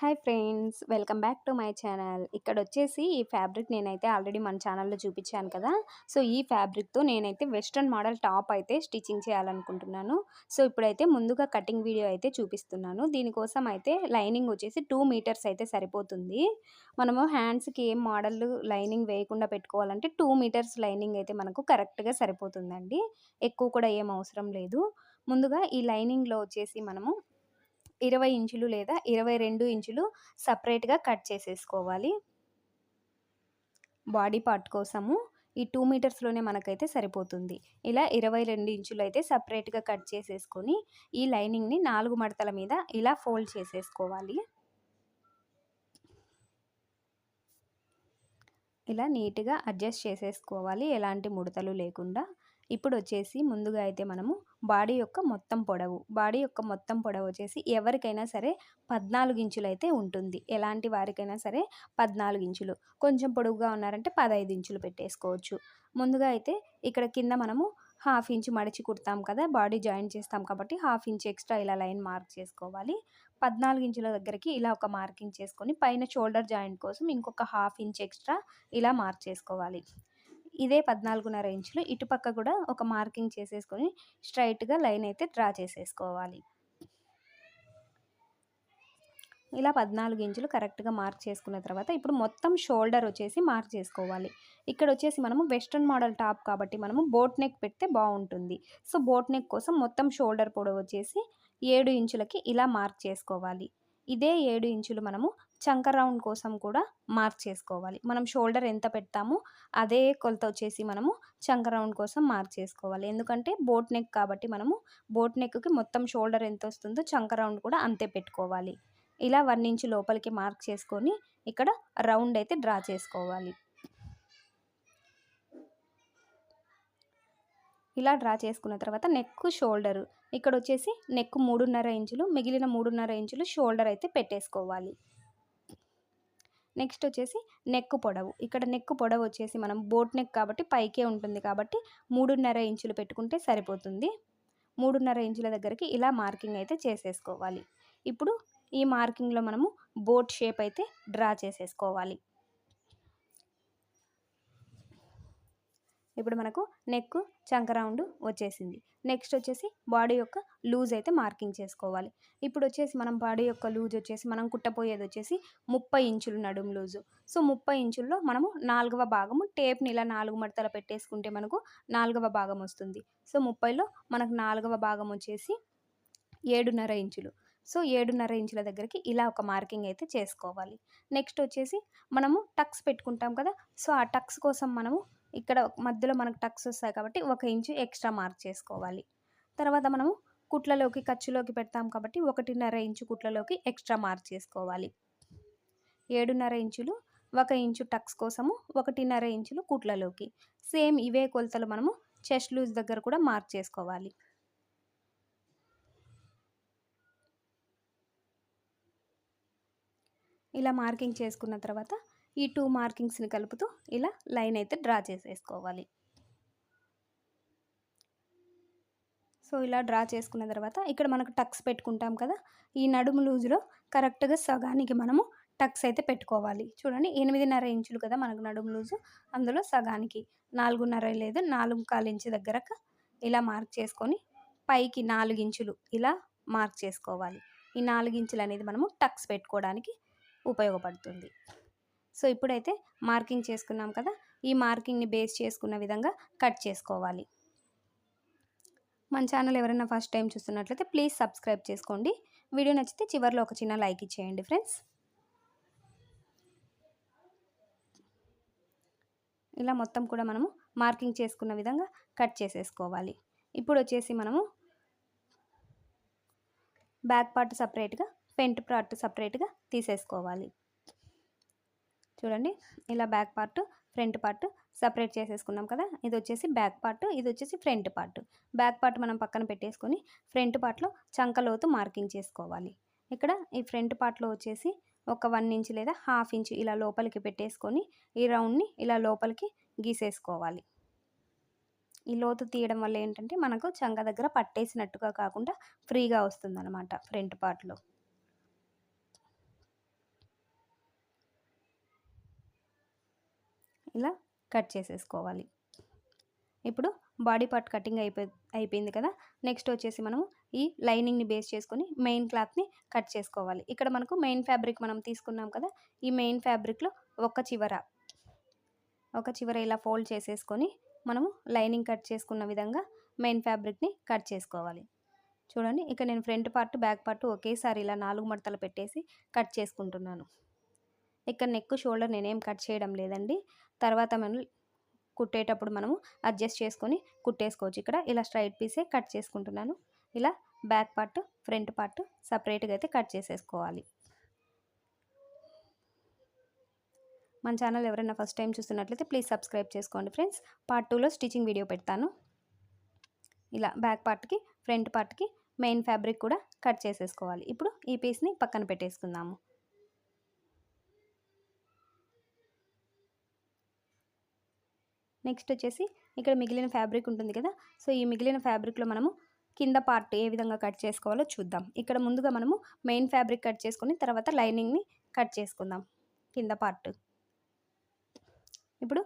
Hi friends welcome back to my channel. ఇక్కడ వచ్చేసి ఈ ఫ్యాబ్రిక్ నేనైతే ఆల్రెడీ మన ఛానల్లో చూపించాను కదా. సో ఈ ఫ్యాబ్రిక్తో నేనైతే వెస్ట్రన్ మోడల్ టాప్ అయితే స్టిచ్చింగ్ చేయాలనుకుంటున్నాను. సో ఇప్పుడైతే ముందుగా కటింగ్ వీడియో అయితే చూపిస్తున్నాను. దీనికోసం అయితే లైనింగ్ వచ్చేసి టూ మీటర్స్ అయితే సరిపోతుంది. మనము హ్యాండ్స్కి ఏం మోడల్ లైనింగ్ వేయకుండా పెట్టుకోవాలంటే టూ మీటర్స్ లైనింగ్ అయితే మనకు కరెక్ట్గా సరిపోతుందండి. ఎక్కువ కూడా ఏం అవసరం లేదు. ముందుగా ఈ లైనింగ్లో వచ్చేసి మనము ఇరవై ఇంచులు లేదా ఇరవై రెండు ఇంచులు సపరేట్గా కట్ చేసేసుకోవాలి. బాడీ పార్ట్ కోసము ఈ టూ మీటర్స్లోనే మనకైతే సరిపోతుంది. ఇలా ఇరవై రెండు ఇంచులు అయితే సపరేట్గా కట్ చేసేసుకొని ఈ లైనింగ్ని నాలుగు మడతల మీద ఇలా ఫోల్డ్ చేసేసుకోవాలి. ఇలా నీట్గా అడ్జస్ట్ చేసేసుకోవాలి. ఎలాంటి ముడతలు లేకుండా. ఇప్పుడు వచ్చేసి ముందుగా అయితే మనము బాడీ యొక్క మొత్తం పొడవు బాడీ యొక్క మొత్తం పొడవు వచ్చేసి ఎవరికైనా సరే పద్నాలుగు ఇంచులు అయితే ఉంటుంది. ఎలాంటి వారికైనా సరే పద్నాలుగు ఇంచులు. కొంచెం పొడవుగా ఉన్నారంటే పదహైదు ఇంచులు పెట్టేసుకోవచ్చు. ముందుగా అయితే ఇక్కడ కింద మనము హాఫ్ ఇంచ్ మడిచి కుడతాం కదా బాడీ జాయిన్ చేస్తాం కాబట్టి హాఫ్ ఇంచ్ ఎక్స్ట్రా ఇలా లైన్ మార్క్ చేసుకోవాలి. పద్నాలుగు ఇంచుల దగ్గరికి ఇలా ఒక మార్కింగ్ చేసుకొని పైన షోల్డర్ జాయింట్ కోసం ఇంకొక హాఫ్ ఇంచ్ ఎక్స్ట్రా ఇలా మార్క్ చేసుకోవాలి. ఇదే పద్నాలుగున్నర ఇంచులు ఇటుపక్క కూడా ఒక మార్కింగ్ చేసేసుకొని స్ట్రైట్గా లైన్ అయితే డ్రా చేసేసుకోవాలి. ఇలా పద్నాలుగు ఇంచులు కరెక్ట్గా మార్క్ చేసుకున్న తర్వాత ఇప్పుడు మొత్తం షోల్డర్ వచ్చేసి మార్క్ చేసుకోవాలి. ఇక్కడ వచ్చేసి మనము వెస్ట్రన్ మోడల్ టాప్ కాబట్టి మనము బోట్ నెక్ పెడితే బాగుంటుంది. సో బోట్ నెక్ కోసం మొత్తం షోల్డర్ పొడవు వచ్చేసి ఏడు ఇంచులకి ఇలా మార్క్ చేసుకోవాలి. ఇదే ఏడు ఇంచులు మనము చంక రౌండ్ కోసం కూడా మార్క్ చేసుకోవాలి. మనం షోల్డర్ ఎంత పెడతామో అదే కొలత వచ్చేసి మనము చంక రౌండ్ కోసం మార్క్ చేసుకోవాలి. ఎందుకంటే బోట్ నెక్ కాబట్టి మనము బోట్ నెక్కి మొత్తం షోల్డర్ ఎంత వస్తుందో చంక రౌండ్ కూడా అంతే పెట్టుకోవాలి. ఇలా వన్ ఇంచు లోపలికి మార్క్ చేసుకొని ఇక్కడ రౌండ్ అయితే డ్రా చేసుకోవాలి. ఇలా డ్రా చేసుకున్న తర్వాత నెక్ షోల్డరు. ఇక్కడ వచ్చేసి నెక్ మూడున్నర ఇంచులు మిగిలిన మూడున్నర ఇంచులు షోల్డర్ అయితే పెట్టేసుకోవాలి. నెక్స్ట్ వచ్చేసి నెక్ పొడవు. ఇక్కడ నెక్ పొడవు వచ్చేసి మనం బోట్ నెక్ కాబట్టి పైకే ఉంటుంది కాబట్టి మూడున్నర ఇంచులు పెట్టుకుంటే సరిపోతుంది. మూడున్నర ఇంచుల దగ్గరికి ఇలా మార్కింగ్ అయితే చేసేసుకోవాలి. ఇప్పుడు ఈ మార్కింగ్లో మనము బోట్ షేప్ అయితే డ్రా చేసేసుకోవాలి. ఇప్పుడు మనకు నెక్ చంక రౌండ్ వచ్చేసింది. నెక్స్ట్ వచ్చేసి బాడీ యొక్క లూజ్ అయితే మార్కింగ్ చేసుకోవాలి. ఇప్పుడు వచ్చేసి మనం బాడీ యొక్క లూజ్ వచ్చేసి మనం కుట్టపోయేది వచ్చేసి ముప్పై ఇంచులు నడుం లూజు సో ముప్పై ఇంచుల్లో మనము నాలుగవ భాగము టేప్ని ఇలా నాలుగు మడతలు పెట్టేసుకుంటే మనకు నాలుగవ భాగం వస్తుంది. సో ముప్పైలో మనకు నాలుగవ భాగం వచ్చేసి ఏడున్నర ఇంచులు. సో ఏడున్నర ఇంచుల దగ్గరికి ఇలా ఒక మార్కింగ్ అయితే చేసుకోవాలి. నెక్స్ట్ వచ్చేసి మనము టక్స్ పెట్టుకుంటాం కదా. సో ఆ టక్స్ కోసం మనము ఇక్కడ మధ్యలో మనకు టక్స్ వస్తాయి కాబట్టి ఒక ఇంచు ఎక్స్ట్రా మార్క్ చేసుకోవాలి. తర్వాత మనము కుట్లలోకి ఖర్చులోకి పెడతాం కాబట్టి ఒకటిన్నర ఇంచు కుట్లలోకి ఎక్స్ట్రా మార్క్ చేసుకోవాలి. ఏడున్నర ఇంచులు ఒక ఇంచు టక్స్ కోసము ఒకటిన్నర ఇంచులు కుట్లలోకి. సేమ్ ఇవే కొలతలు మనము చెస్ట్ లూజ్ దగ్గర కూడా మార్క్ చేసుకోవాలి. ఇలా మార్కింగ్ చేసుకున్న తర్వాత ఈ టూ మార్కింగ్స్ని కలుపుతూ ఇలా లైన్ అయితే డ్రా చేసేసుకోవాలి. సో ఇలా డ్రా చేసుకున్న తర్వాత ఇక్కడ మనకు టక్స్ పెట్టుకుంటాం కదా ఈ నడుము లూజులో కరెక్ట్గా సగానికి మనము టక్స్ అయితే పెట్టుకోవాలి. చూడండి ఎనిమిదిన్నర ఇంచులు కదా మనకు నడుము లూజు అందులో సగానికి నాలుగున్నర లేదు నాలుగు కాలు ఇంచు దగ్గరకు ఇలా మార్క్ చేసుకొని పైకి నాలుగు ఇంచులు ఇలా మార్క్ చేసుకోవాలి. ఈ నాలుగు ఇంచులు అనేది మనము టక్స్ పెట్టుకోవడానికి ఉపయోగపడుతుంది. సో ఇప్పుడైతే మార్కింగ్ చేసుకున్నాం కదా ఈ మార్కింగ్ని బేస్ చేసుకున్న విధంగా కట్ చేసుకోవాలి. మన ఛానల్ ఎవరైనా ఫస్ట్ టైం చూస్తున్నట్లయితే ప్లీజ్ సబ్స్క్రైబ్ చేసుకోండి. వీడియో నచ్చితే చివరిలో ఒక చిన్న లైక్ ఇచ్చేయండి ఫ్రెండ్స్. ఇలా మొత్తం కూడా మనము మార్కింగ్ చేసుకున్న విధంగా కట్ చేసేసుకోవాలి. ఇప్పుడు వచ్చేసి మనము బ్యాక్ పార్ట్ సపరేట్గా ఫ్రంట్ పార్ట్ సపరేట్గా తీసేసుకోవాలి. చూడండి ఇలా back part front part separate చేసేసుకున్నాం కదా ఇది వచ్చేసి బ్యాక్ పార్ట్ ఇది వచ్చేసి ఫ్రంట్ పార్ట్. బ్యాక్ పార్ట్ మనం పక్కన పెట్టేసుకొని ఫ్రంట్ పార్ట్లో చంకలోతు మార్కింగ్ చేసుకోవాలి. ఇక్కడ ఈ ఫ్రంట్ పార్ట్లో వచ్చేసి ఒక వన్ ఇంచ్ లేదా హాఫ్ ఇంచ్ ఇలా లోపలికి పెట్టేసుకొని ఈ రౌండ్ని ఇలా లోపలికి గీసేసుకోవాలి. ఈ లోతు తీయడం వల్ల ఏంటంటే మనకు చంక దగ్గర పట్టేసినట్టుగా కాకుండా ఫ్రీగా వస్తుందన్నమాట ఫ్రంట్ పార్ట్లో. ఇలా కట్ చేసేసుకోవాలి. ఇప్పుడు బాడీ పార్ట్ కటింగ్ అయిపోయి అయిపోయింది కదా? నెక్స్ట్ వచ్చేసి మనము ఈ లైనింగ్ని బేస్ చేసుకొని మెయిన్ క్లాత్ని కట్ చేసుకోవాలి. ఇక్కడ మనకు మెయిన్ ఫ్యాబ్రిక్ మనం తీసుకున్నాం కదా? ఈ మెయిన్ ఫ్యాబ్రిక్లో ఒక చివర ఒక చివర ఇలా ఫోల్డ్ చేసేసుకొని మనము లైనింగ్ కట్ చేసుకున్న విధంగా మెయిన్ ఫ్యాబ్రిక్ని కట్ చేసుకోవాలి. చూడండి ఇక్కడ నేను ఫ్రంట్ పార్ట్ బ్యాక్ పార్ట్ ఒకేసారి ఇలా నాలుగు మడతలు పెట్టేసి కట్ చేసుకుంటున్నాను. ఇక్కడ నెక్ షోల్డర్ నేనేం కట్ చేయడం లేదండి. తర్వాత మనం కుట్టేటప్పుడు మనము అడ్జస్ట్ చేసుకొని కుట్టేసుకోవచ్చు. ఇక్కడ ఇలా స్ట్రైట్ పీసే కట్ చేసుకుంటున్నాను. ఇలా బ్యాక్ పార్ట్ ఫ్రంట్ పార్ట్ సపరేట్గా అయితే కట్ చేసేసుకోవాలి. మన ఛానల్ ఎవరైనా ఫస్ట్ టైం చూస్తున్నట్లయితే ప్లీజ్ సబ్స్క్రైబ్ చేసుకోండి ఫ్రెండ్స్ పార్ట్ టూలో స్టిచ్చింగ్ వీడియో పెడతాను. ఇలా బ్యాక్ పార్ట్కి ఫ్రంట్ పార్ట్కి మెయిన్ ఫ్యాబ్రిక్ కూడా కట్ చేసేసుకోవాలి. ఇప్పుడు ఈ పీస్ని పక్కన పెట్టేసుకుందాము. నెక్స్ట్ వచ్చేసి ఇక్కడ మిగిలిన ఫ్యాబ్రిక్ ఉంటుంది కదా. సో ఈ మిగిలిన ఫ్యాబ్రిక్లో మనము కింద పార్ట్ ఏ విధంగా కట్ చేసుకోవాలో చూద్దాం. ఇక్కడ ముందుగా మనము మెయిన్ ఫ్యాబ్రిక్ కట్ చేసుకొని తర్వాత లైనింగ్ని కట్ చేసుకుందాం. కింద పార్ట్. ఇప్పుడు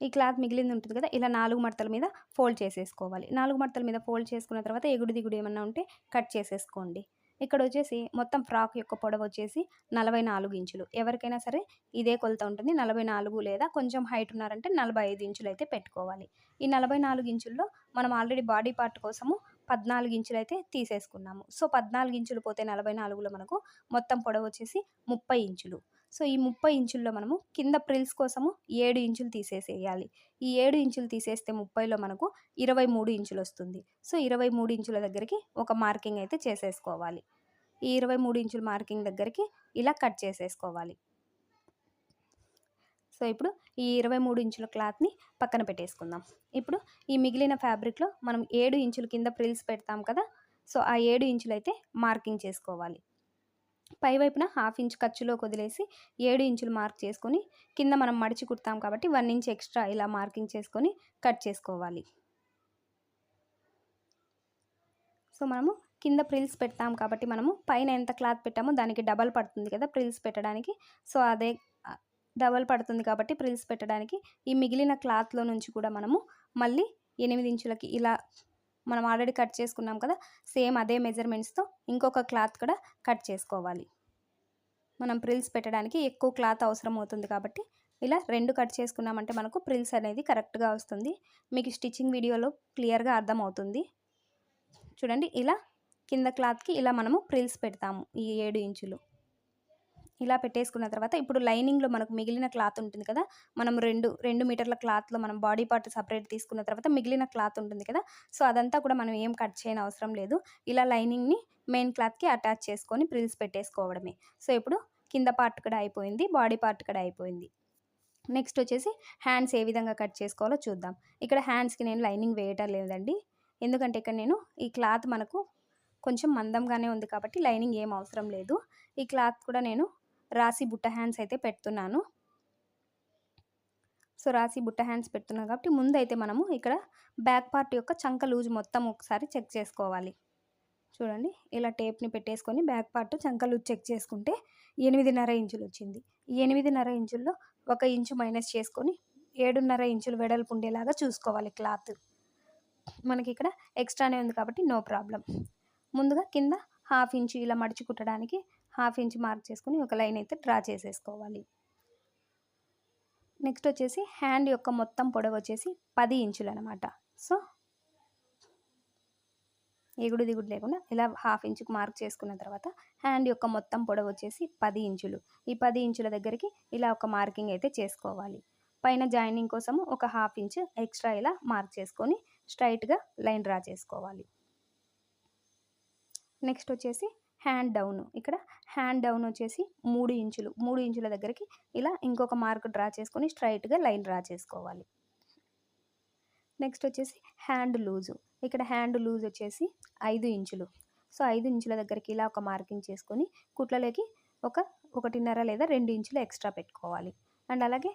ఈ క్లాత్ మిగిలింది ఉంటుంది కదా ఇలా నాలుగు మడతల మీద ఫోల్డ్ చేసేసుకోవాలి. నాలుగు మడతల మీద ఫోల్డ్ చేసుకున్న తర్వాత ఎగుడు దిగుడు ఏమన్నా ఉంటే కట్ చేసేసుకోండి. ఇక్కడ వచ్చేసి మొత్తం ఫ్రాక్ యొక్క పొడవు వచ్చేసి నలభై నాలుగు ఇంచులు. ఎవరికైనా సరే ఇదే కొలత ఉంటుంది. నలభై నాలుగు లేదా కొంచెం హైట్ ఉన్నారంటే నలభై ఐదు ఇంచులు అయితే పెట్టుకోవాలి. ఈ నలభై నాలుగు ఇంచుల్లో మనం ఆల్రెడీ బాడీ పార్ట్ కోసము పద్నాలుగు ఇంచులు అయితే తీసేసుకున్నాము. సో పద్నాలుగు ఇంచులు పోతే నలభై నాలుగులో మనకు మొత్తం పొడవు వచ్చేసి ముప్పై ఇంచులు. సో ఈ ముప్పై ఇంచుల్లో మనము కింద ప్రిల్స్ కోసము ఏడు ఇంచులు తీసేసేయాలి. ఈ ఏడు ఇంచులు తీసేస్తే ముప్పైలో మనకు ఇరవై మూడు ఇంచులు వస్తుంది సో ఇరవై మూడు ఇంచుల దగ్గరికి ఒక మార్కింగ్ అయితే చేసేసుకోవాలి. ఈ ఇరవై మూడు ఇంచుల మార్కింగ్ దగ్గరికి ఇలా కట్ చేసేసుకోవాలి. సో ఇప్పుడు ఈ ఇరవై మూడు ఇంచుల క్లాత్ని పక్కన పెట్టేసుకుందాం. ఇప్పుడు ఈ మిగిలిన ఫ్యాబ్రిక్లో మనం ఏడు ఇంచుల కింద ప్రిల్స్ పెడతాం కదా సో ఆ ఏడు ఇంచులైతే మార్కింగ్ చేసుకోవాలి. పైవైపున హాఫ్ ఇంచ్ ఖర్చులో వదిలేసి ఏడు ఇంచులు మార్క్ చేసుకొని కింద మనం మడిచి కుడతాం కాబట్టి వన్ ఇంచ్ ఎక్స్ట్రా ఇలా మార్కింగ్ చేసుకొని కట్ చేసుకోవాలి. సో మనము కింద ప్రిల్స్ పెడతాం కాబట్టి మనము పైన ఎంత క్లాత్ పెట్టామో దానికి డబల్ పడుతుంది కదా ప్రిల్స్ పెట్టడానికి. సో అదే డబల్ పడుతుంది కాబట్టి ప్రిల్స్ పెట్టడానికి ఈ మిగిలిన క్లాత్లో నుంచి కూడా మనము మళ్ళీ ఎనిమిది ఇంచులకి ఇలా మనం ఆల్రెడీ కట్ చేసుకున్నాం కదా సేమ్ అదే మెజర్మెంట్స్తో ఇంకొక క్లాత్ కూడా కట్ చేసుకోవాలి. మనం ప్రిల్స్ పెట్టడానికి ఎక్కువ క్లాత్ అవసరం అవుతుంది కాబట్టి ఇలా రెండు కట్ చేసుకున్నామంటే మనకు ప్రిల్స్ అనేది కరెక్ట్గా వస్తుంది. మీకు స్టిచ్చింగ్ వీడియోలో క్లియర్గా అర్థమవుతుంది. చూడండి ఇలా కింద క్లాత్కి ఇలా మనము ప్రిల్స్ పెడతాము ఈ ఏడు ఇంచులు. ఇలా పెట్టేసుకున్న తర్వాత ఇప్పుడు లైనింగ్లో మనకు మిగిలిన క్లాత్ ఉంటుంది కదా మనం రెండు రెండు మీటర్ల క్లాత్లో మనం బాడీ పార్ట్ సపరేట్ తీసుకున్న తర్వాత మిగిలిన క్లాత్ ఉంటుంది కదా సో అదంతా కూడా మనం ఏం కట్ చేయని అవసరం లేదు. ఇలా లైనింగ్ని మెయిన్ క్లాత్కి అటాచ్ చేసుకొని ప్రిల్స్ పెట్టేసుకోవడమే. సో ఇప్పుడు కింద పార్ట్ కూడా అయిపోయింది బాడీ పార్ట్ కూడా అయిపోయింది. నెక్స్ట్ వచ్చేసి హ్యాండ్స్ ఏ విధంగా కట్ చేసుకోవాలో చూద్దాం. ఇక్కడ హ్యాండ్స్కి నేను లైనింగ్ వేయటం లేదండి. ఎందుకంటే ఇక్కడ నేను ఈ క్లాత్ మనకు కొంచెం మందంగానే ఉంది కాబట్టి లైనింగ్ ఏం అవసరం లేదు. ఈ క్లాత్ కూడా నేను రాసి బుట్ట హ్యాండ్స్ అయితే పెడుతున్నాను. సో రాసి బుట్ట హ్యాండ్స్ పెడుతున్నాను కాబట్టి ముందు అయితే మనము ఇక్కడ బ్యాక్ పార్ట్ యొక్క చంక లూజ్ మొత్తం ఒకసారి చెక్ చేసుకోవాలి. చూడండి ఇలా టేప్ని పెట్టేసుకొని బ్యాక్ పార్ట్ చంక లూజ్ చెక్ చేసుకుంటే ఎనిమిదిన్నర ఇంచులు వచ్చింది. ఈ ఎనిమిదిన్నర ఇంచుల్లో ఒక ఇంచు మైనస్ చేసుకొని ఏడున్నర ఇంచులు వెడల్పు ఉండేలాగా చూసుకోవాలి క్లాత్. మనకి ఇక్కడ ఎక్స్ట్రానే ఉంది కాబట్టి నో ప్రాబ్లం. ముందుగా కింద హాఫ్ ఇంచు ఇలా మడిచి కుట్టడానికి హాఫ్ ఇంచ్ మార్క్ చేసుకుని ఒక లైన్ అయితే డ్రా చేసేసుకోవాలి. నెక్స్ట్ వచ్చేసి హ్యాండ్ యొక్క మొత్తం పొడవు వచ్చేసి పది ఇంచులు అనమాట సో ఎగుడు దిగుడు లేకుండా ఇలా హాఫ్ ఇంచుకు మార్క్ చేసుకున్న తర్వాత హ్యాండ్ యొక్క మొత్తం పొడవు వచ్చేసి పది ఇంచులు. ఈ పది ఇంచుల దగ్గరికి ఇలా ఒక మార్కింగ్ అయితే చేసుకోవాలి. పైన జాయినింగ్ కోసము ఒక హాఫ్ ఇంచ్ ఎక్స్ట్రా ఇలా మార్క్ చేసుకొని స్ట్రైట్గా లైన్ డ్రా చేసుకోవాలి. నెక్స్ట్ వచ్చేసి హ్యాండ్ డౌన్. ఇక్కడ హ్యాండ్ డౌన్ వచ్చేసి మూడు ఇంచులు. మూడు ఇంచుల దగ్గరికి ఇలా ఇంకొక మార్క్ డ్రా చేసుకొని స్ట్రైట్గా లైన్ డ్రా చేసుకోవాలి. నెక్స్ట్ వచ్చేసి హ్యాండ్ లూజు. ఇక్కడ హ్యాండ్ లూజ్ వచ్చేసి ఐదు ఇంచులు. సో ఐదు ఇంచుల దగ్గరికి ఇలా ఒక మార్కింగ్ చేసుకొని కుట్లలోకి ఒక ఒకటిన్నర లేదా రెండు ఇంచులు ఎక్స్ట్రా పెట్టుకోవాలి. అండ్ అలాగే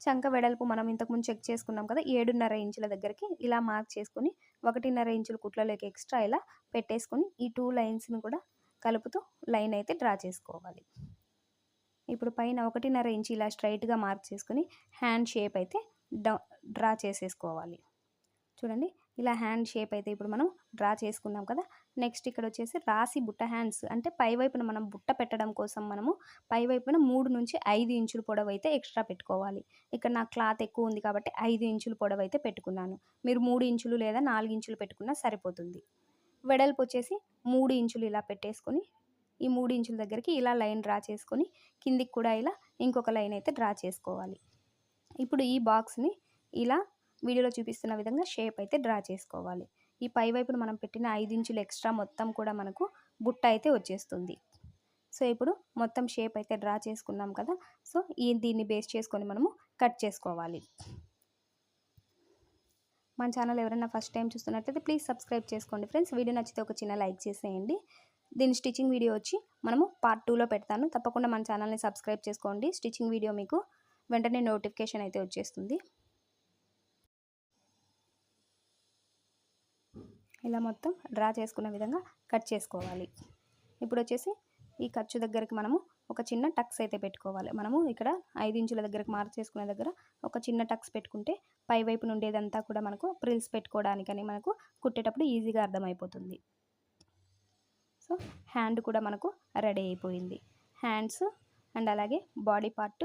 చంక వెడల్పు మనం ఇంతకుముందు చెక్ చేసుకున్నాం కదా ఏడున్నర ఇంచుల దగ్గరికి ఇలా మార్క్ చేసుకొని ఒకటిన్నర ఇంచుల కుట్లలోకి ఎక్స్ట్రా ఇలా పెట్టేసుకొని ఈ టూ లైన్స్ని కూడా కలుపుతూ లైన్ అయితే డ్రా చేసుకోవాలి. ఇప్పుడు పైన ఒకటిన్నర ఇంచు ఇలా స్ట్రైట్గా మార్క్ చేసుకుని హ్యాండ్ షేప్ అయితే డ్రా చేసేసుకోవాలి. చూడండి ఇలా హ్యాండ్ షేప్ అయితే ఇప్పుడు మనం డ్రా చేసుకున్నాం కదా. నెక్స్ట్ ఇక్కడ వచ్చేసి రాసి బుట్ట హ్యాండ్స్ అంటే పై వైపున మనం బుట్ట పెట్టడం కోసం మనము పై వైపున మూడు నుంచి ఐదు ఇంచుల పొడవు అయితే ఎక్స్ట్రా పెట్టుకోవాలి. ఇక్కడ నా క్లాత్ ఎక్కువ ఉంది కాబట్టి ఐదు ఇంచుల పొడవు అయితే పెట్టుకున్నాను. మీరు మూడు ఇంచులు లేదా నాలుగు ఇంచులు పెట్టుకున్నా సరిపోతుంది. వెడల్పు వచ్చేసి మూడు ఇంచులు ఇలా పెట్టేసుకొని ఈ మూడు ఇంచుల దగ్గరికి ఇలా లైన్ డ్రా చేసుకొని కిందికి కూడా ఇలా ఇంకొక లైన్ అయితే డ్రా చేసుకోవాలి. ఇప్పుడు ఈ బాక్స్ని ఇలా వీడియోలో చూపిస్తున్న విధంగా షేప్ అయితే డ్రా చేసుకోవాలి. ఈ పై వైపున మనం పెట్టిన ఐదు ఇంచులు ఎక్స్ట్రా మొత్తం కూడా మనకు బుట్ట అయితే వచ్చేస్తుంది. సో ఇప్పుడు మొత్తం షేప్ అయితే డ్రా చేసుకున్నాం కదా సో ఈ దీన్ని బేస్ చేసుకొని మనము కట్ చేసుకోవాలి. మన ఛానల్ ఎవరైనా ఫస్ట్ టైం చూస్తున్నట్లయితే ప్లీజ్ సబ్స్క్రైబ్ చేసుకోండి ఫ్రెండ్స్ వీడియో నచ్చితే ఒక చిన్న లైక్ చేసేయండి. దీని స్టిచ్చింగ్ వీడియో వచ్చి మనము పార్ట్ టూలో పెడతాను. తప్పకుండా మన ఛానల్ని సబ్స్క్రైబ్ చేసుకోండి. స్టిచ్చింగ్ వీడియో మీకు వెంటనే నోటిఫికేషన్ అయితే వచ్చేస్తుంది. ఇలా మొత్తం డ్రా చేసుకునే విధంగా కట్ చేసుకోవాలి. ఇప్పుడు వచ్చేసి ఈ ఖర్చు దగ్గరికి మనము ఒక చిన్న టక్స్ అయితే పెట్టుకోవాలి. మనము ఇక్కడ ఐదు ఇంచుల దగ్గరకు మార్క్ చేసుకునే దగ్గర ఒక చిన్న టక్స్ పెట్టుకుంటే పై వైపు నుండేదంతా కూడా మనకు ప్రిల్స్ పెట్టుకోవడానికని మనకు కుట్టేటప్పుడు ఈజీగా అర్థమైపోతుంది. సో హ్యాండ్ కూడా మనకు రెడీ అయిపోయింది. హ్యాండ్స్ అండ్ అలాగే బాడీ పార్ట్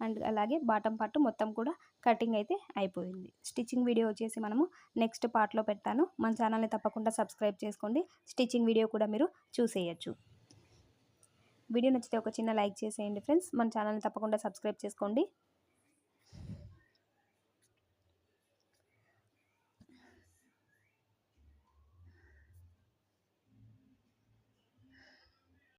అండ్ అలాగే బాటమ్ పార్ట్ మొత్తం కూడా కటింగ్ అయితే అయిపోయింది. స్టిచ్చింగ్ వీడియో వచ్చేసి మనము నెక్స్ట్ పార్ట్లో పెడతాను. మన ఛానల్ని తప్పకుండా సబ్స్క్రైబ్ చేసుకోండి. స్టిచ్చింగ్ వీడియో కూడా మీరు చూసేయచ్చు. వీడియో నచ్చితే ఒక చిన్న లైక్ చేసేయండి ఫ్రెండ్స్. మన ఛానల్ని తప్పకుండా సబ్స్క్రైబ్ చేసుకోండి.